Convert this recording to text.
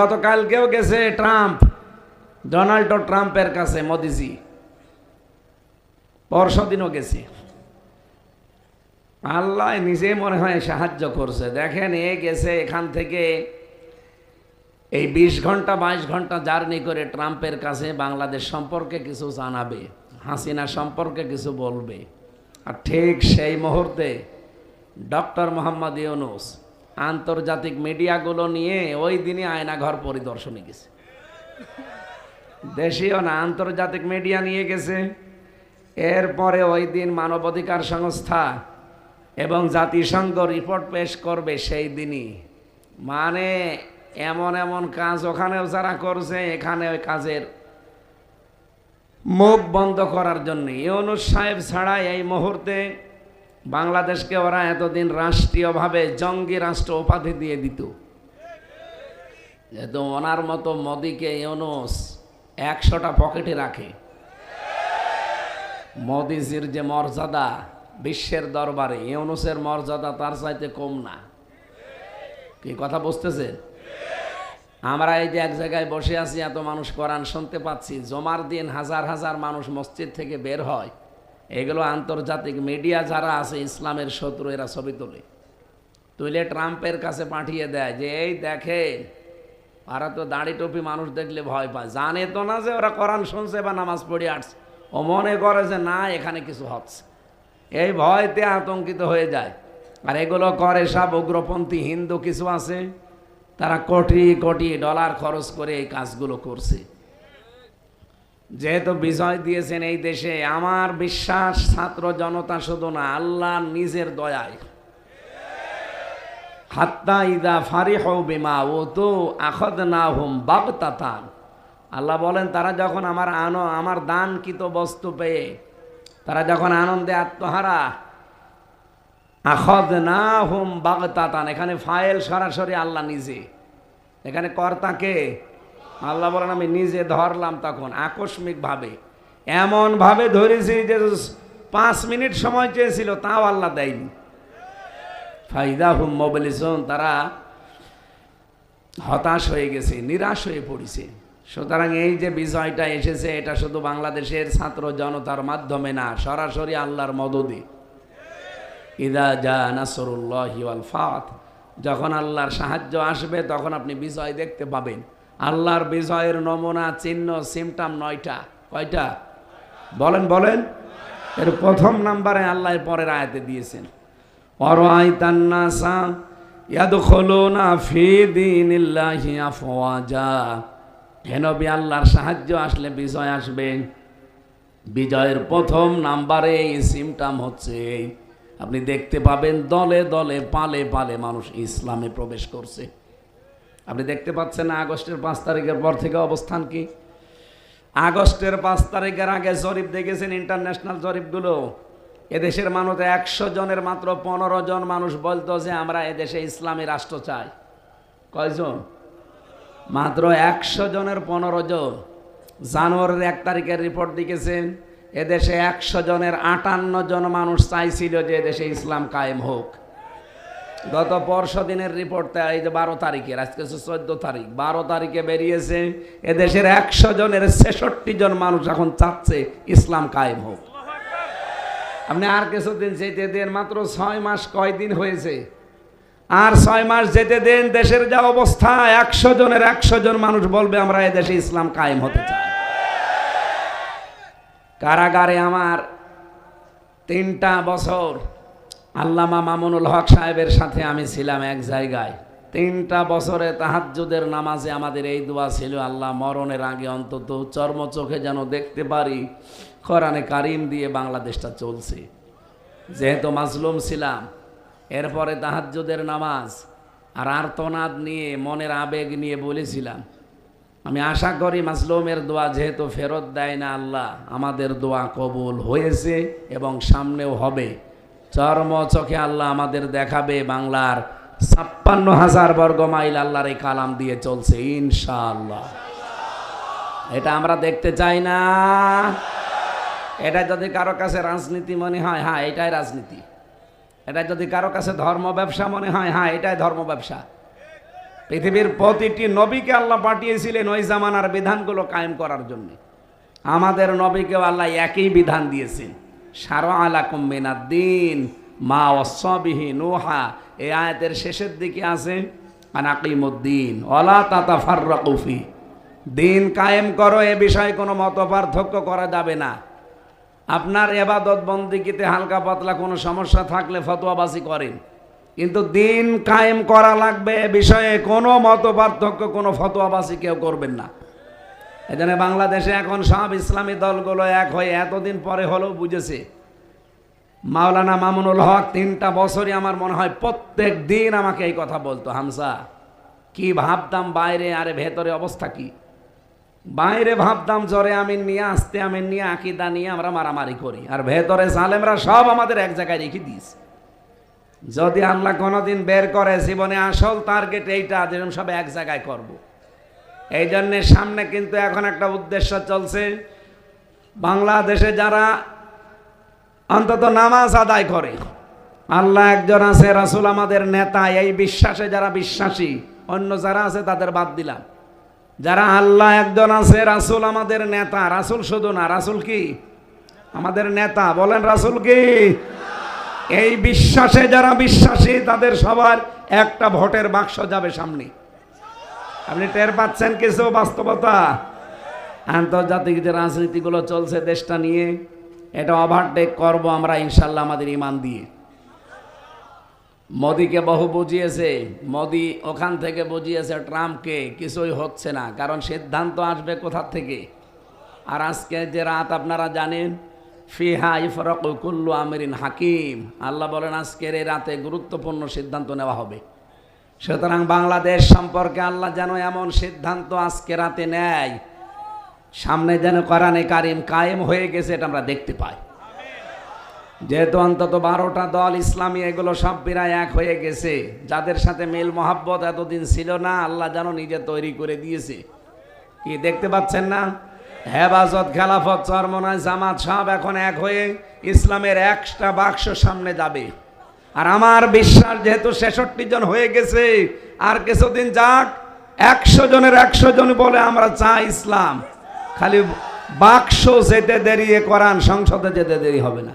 গতকালকেও গেছে Trump, Donald ট্রাম্পের কাছে, মোদিজি। পরশু দিনও গেছে। আল্লাহ নিজে মনে হয় সাহায্য করছে। দেখেন, এ গেছে এখান থেকে এই বিশ ঘণ্টা, বাইশ ঘণ্টা জার্নি করে ট্রাম্পের কাছে বাংলাদেশ সম্পর্কে কিছু জানাবে, হাসিনা সম্পর্কে কিছু বলবে। আর ঠিক সেই মুহূর্তে ডক্টর মোহাম্মদ ইউনুস আন্তর্জাতিক মিডিয়াগুলো নিয়ে ওই দিনই আয়নাঘর পরিদর্শনে গেছে। দেশীয় না, আন্তর্জাতিক মিডিয়া নিয়ে গেছে। এরপরে ওই দিন মানবাধিকার সংস্থা এবং জাতিসংঘ রিপোর্ট পেশ করবে সেই দিনই। মানে এমন এমন কাজ ওখানেও যারা করছে, এখানে ওই কাজের মুখ বন্ধ করার জন্য। ইউনুস সাহেব ছাড়া এই মুহূর্তে বাংলাদেশকে ওরা এতদিন রাষ্ট্রীয়ভাবে জঙ্গি রাষ্ট্র উপাধি দিয়ে দিত। যেহেতু ওনার মতো মোদিকে ইউনুস একশোটা পকেটে রাখে। মোদিজির যে মর্যাদা বিশ্বের দরবারে, ইউনুসের মর্যাদা তার চাইতে কম না। কি কথা বুঝতেছেন? আমরা এই যে এক জায়গায় বসে আছি, এত মানুষ কোরআন শুনতে পাচ্ছি, জমার দিন হাজার হাজার মানুষ মসজিদ থেকে বের হয়। এগুলো আন্তর্জাতিক মিডিয়া যারা আছে, ইসলামের শত্রু, এরা ছবি তোলে। তুলে ট্রাম্পের কাছে পাঠিয়ে দেয় যে, এই দেখে ওরা তো দাড়ি টুপি মানুষ দেখলে ভয় পায়। জানে তো না যে ওরা কোরআন শুনছে বা নামাজ পড়ে আসছে। ও মনে করে যে, না, এখানে কিছু হচ্ছে। এই ভয়তে আতঙ্কিত হয়ে যায়। আর এগুলো করে সব উগ্রপন্থী হিন্দু কিছু আছে, তারা কোটি কোটি ডলার খরচ করে এই কাজগুলো করছে। যেহেতু বিজয় দিয়েছেন এই দেশে, আমার বিশ্বাস ছাত্র জনতা শুধু না, আল্লাহ নিজের দয়ায়। হাত্তা ইদা ফারি বিমা ও তো আখদ না আল্লাহ বলেন, তারা যখন আমার আনো, আমার দানকৃত বস্তু পেয়ে, তারা যখন আনন্দে আত্মহারা আখদ না হুম বাগতাতান, এখানে ফাইল সরাসরি আল্লাহ নিজে। এখানে কর্তাকে আল্লাহ বলেন, আমি নিজে ধরলাম তখন আকস্মিকভাবে। এমনভাবে ধরেছি যে পাঁচ মিনিট সময় চেয়েছিল, তাও আল্লাহ দেয়নি। ফাইদা হুম মোবিলিজন তারা হতাশ হয়ে গেছে, নিরাশ হয়ে পড়েছে। সুতরাং এই যে বিষয়টা এসেছে, এটা শুধু বাংলাদেশের ছাত্র জনতার মাধ্যমে না, সরাসরি আল্লাহর মদদে। ইদা জা নাসরুল্লাহ ফাত, যখন আল্লাহর সাহায্য আসবে, তখন আপনি বিজয় দেখতে পাবেন। আল্লাহর বিজয়ের নমুনা, চিহ্ন সিমটাম নয়টা। কয়টা? বলেন বলেন। এর প্রথম নাম্বারে আল্লাহ পরের আয়াতে দিয়েছেন। অরাইতান্নাসা ইয়াদখুলুনা ফি দীনিল্লাহি আফওয়াজা। হেনবি আল্লাহর সাহায্য আসলে বিজয় আসবে। বিজয়ের প্রথম নাম্বারে এই সিমটাম হচ্ছে। আপনি দেখতে পাবেন, দলে দলে, পালে পালে মানুষ ইসলামে প্রবেশ করছে। আপনি দেখতে পাচ্ছেন আগস্টের পাঁচ তারিখের পর থেকে অবস্থান কি? আগস্টের পাঁচ তারিখের আগে জরিপ দেখেছেন ইন্টারন্যাশনাল জরিপগুলো। এদেশের মানুষ একশো জনের মাত্র পনেরো জন মানুষ বলতো যে আমরা এদেশে ইসলামী রাষ্ট্র চাই। কয়জন? মাত্র একশো জনের পনেরো জন। জানুয়ারির এক তারিখের রিপোর্ট দেখেছেন, এদেশে একশো জনের আটান্ন জন মানুষ চাইছিল যে এদেশে ইসলাম কায়েম হোক। গত পরশু দিনের রিপোর্টে এই যে বারো তারিখের, আজকে হচ্ছে চোদ্দ তারিখ, বারো তারিখে বেরিয়েছে, এদেশের একশো জনের ছেষট্টি জন মানুষ এখন চাচ্ছে ইসলাম কায়েম হোক। আপনি আর কিছুদিন যেতে দেন, মাত্র ছয় মাস কয়দিন হয়েছে? আর ছয় মাস যেতে দেন, দেশের যা অবস্থা, একশো জনের একশো জন মানুষ বলবে, আমরা এদেশে ইসলাম কায়েম হতে চাই। কারাগারে আমার তিনটা বছর আল্লামা মামুনুল হক সাহেবের সাথে আমি ছিলাম এক জায়গায়। তিনটা বছরে তাহাজ্জুদের নামাজে আমাদের এই দোয়া ছিল, আল্লাহ মরণের আগে অন্তত চর্ম চোখে যেন দেখতে পারি, কোরআনে কারিম দিয়ে বাংলাদেশটা চলছে। যেহেতু মাজলুম ছিলাম, এরপরে তাহাজ্জুদের নামাজ আর আর্তনাদ নিয়ে মনের আবেগ নিয়ে বলেছিলাম, আমি আশা করি মাজলুমের দোয়া যেহেতু ফেরত দেয় না আল্লাহ, আমাদের দোয়া কবুল হয়েছে এবং সামনেও হবে। চর্ম চোখে আল্লাহ আমাদের দেখাবে বাংলার ছাপ্পান্ন হাজার বর্গ মাইল আল্লাহর এই কালাম দিয়ে চলছে, ইনশাআল্লাহ। এটা আমরা দেখতে চাই না। এটা যদি কারও কাছে রাজনীতি মনে হয় হ্যাঁ এটাই রাজনীতি। এটা যদি কারও কাছে ধর্ম ব্যবসা মনে হয় হ্যাঁ এটাই ধর্ম ব্যবসা। পৃথিবীর প্রতিটি নবীকে আল্লাহ পাঠিয়েছিলেন ওই জামানার বিধানগুলো কায়েম করার জন্য। আমাদের নবীকেও আল্লাহ একই বিধান দিয়েছেন। সার আলাকুম দিন মা অসবিহি নোহা। এই আয়াতের শেষের দিকে আছে, আনাকিমুদ্দিন অলা তাতা ফার্রাকুফি দিন কায়েম করো, এ বিষয়ে কোনো মত পার্থক্য করা যাবে না। আপনার এবাদত বন্দিকিতে হালকা পাতলা কোনো সমস্যা থাকলে ফতোয়াবাজি করেন। কিন্তু দিন কায়েম করা লাগবে, এ বিষয়ে কোনো মত পার্থক্য কোনো ফতোয়াবাজি কেউ করবেন না। এজন্য বাংলাদেশে এখন সব ইসলামী দলগুলো এক হয়ে এতদিন পরে হলেও বুঝেছে। মাওলানা মামুনুল হক তিনটা বছরই আমার মনে হয় প্রত্যেক দিন আমাকে এই কথা বলতো হামসা কি ভাবতাম বাইরে আরে ভেতরে অবস্থা কি? বাইরে ভাবতাম জ্বরে আমিন নিয়ে আসতে, আমিন নিয়ে আকিদা নিয়ে আমরা মারামারি করি, আর ভেতরে সালেমরা সব আমাদের এক জায়গায় রেখে দিস যদি আল্লাহ কোনোদিন বের করে জীবনে আসল টার্গেট এইটা, যেরকম সব এক জায়গায় করব। এই জন্যে সামনে কিন্তু এখন একটা উদ্দেশ্য চলছে। বাংলাদেশে যারা অন্তত নামাজ আদায় করে, আল্লাহ একজন আছে, রাসুল আমাদের নেতা, এই বিশ্বাসে যারা বিশ্বাসী, অন্য যারা আছে তাদের বাদ দিলাম। যারা আল্লাহ একজন আছে, রাসুল আমাদের নেতা, রাসুল শুধু না, রাসুল কি? আমাদের নেতা, বলেন রাসুল কি? এই বিশ্বাসে যারা বিশ্বাসী, তাদের সবার একটা ভোটের বাক্স যাবে সামনে। আপনি টের পাচ্ছেন কিছু বাস্তবতা? আন্তর্জাতিক যে রাজনীতিগুলো চলছে দেশটা নিয়ে, এটা ওভারটেক করব আমরা ইনশাল্লাহ আমাদের ইমান দিয়ে। মোদিকে বহু বুঝিয়েছে, মোদি ওখান থেকে বুঝিয়েছে ট্রাম্পকে, কিছুই হচ্ছে না, কারণ সিদ্ধান্ত আসবে কোথার থেকে? আর আজকে যে রাত আপনারা জানেন, ফিহা ইফরক কুল্লু আমিরিন হাকিম, আল্লাহ বলেন আজকের এই রাতে গুরুত্বপূর্ণ সিদ্ধান্ত নেওয়া হবে। সুতরাং বাংলাদেশ সম্পর্কে আল্লাহ যেন এমন সিদ্ধান্ত আজকে রাতে নেয়, সামনে যেন কোরআনে কারিম কায়েম হয়ে গেছে, এটা আমরা দেখতে পাই। যেহেতু অন্তত বারোটা দল ইসলামী, এগুলো সব প্রায় এক হয়ে গেছে। যাদের সাথে মিল মহাব্বত এতদিন ছিল না, আল্লাহ যেন নিজে তৈরি করে দিয়েছে। কি, দেখতে পাচ্ছেন না? হেফাজত, খেলাফত, চরমনায় জামাত সব এখন এক হয়ে ইসলামের একটা বাক্স সামনে যাবে। আর আমার বিশ্বাস যেহেতু ছেষট্টি জন হয়ে গেছে, আর কিছুদিন যাক, একশো জনের একশো জন বলে আমরা চাই ইসলাম। খালি বাক্স যেতে দেরি করান সংসদে যেতে দেরি হবে না।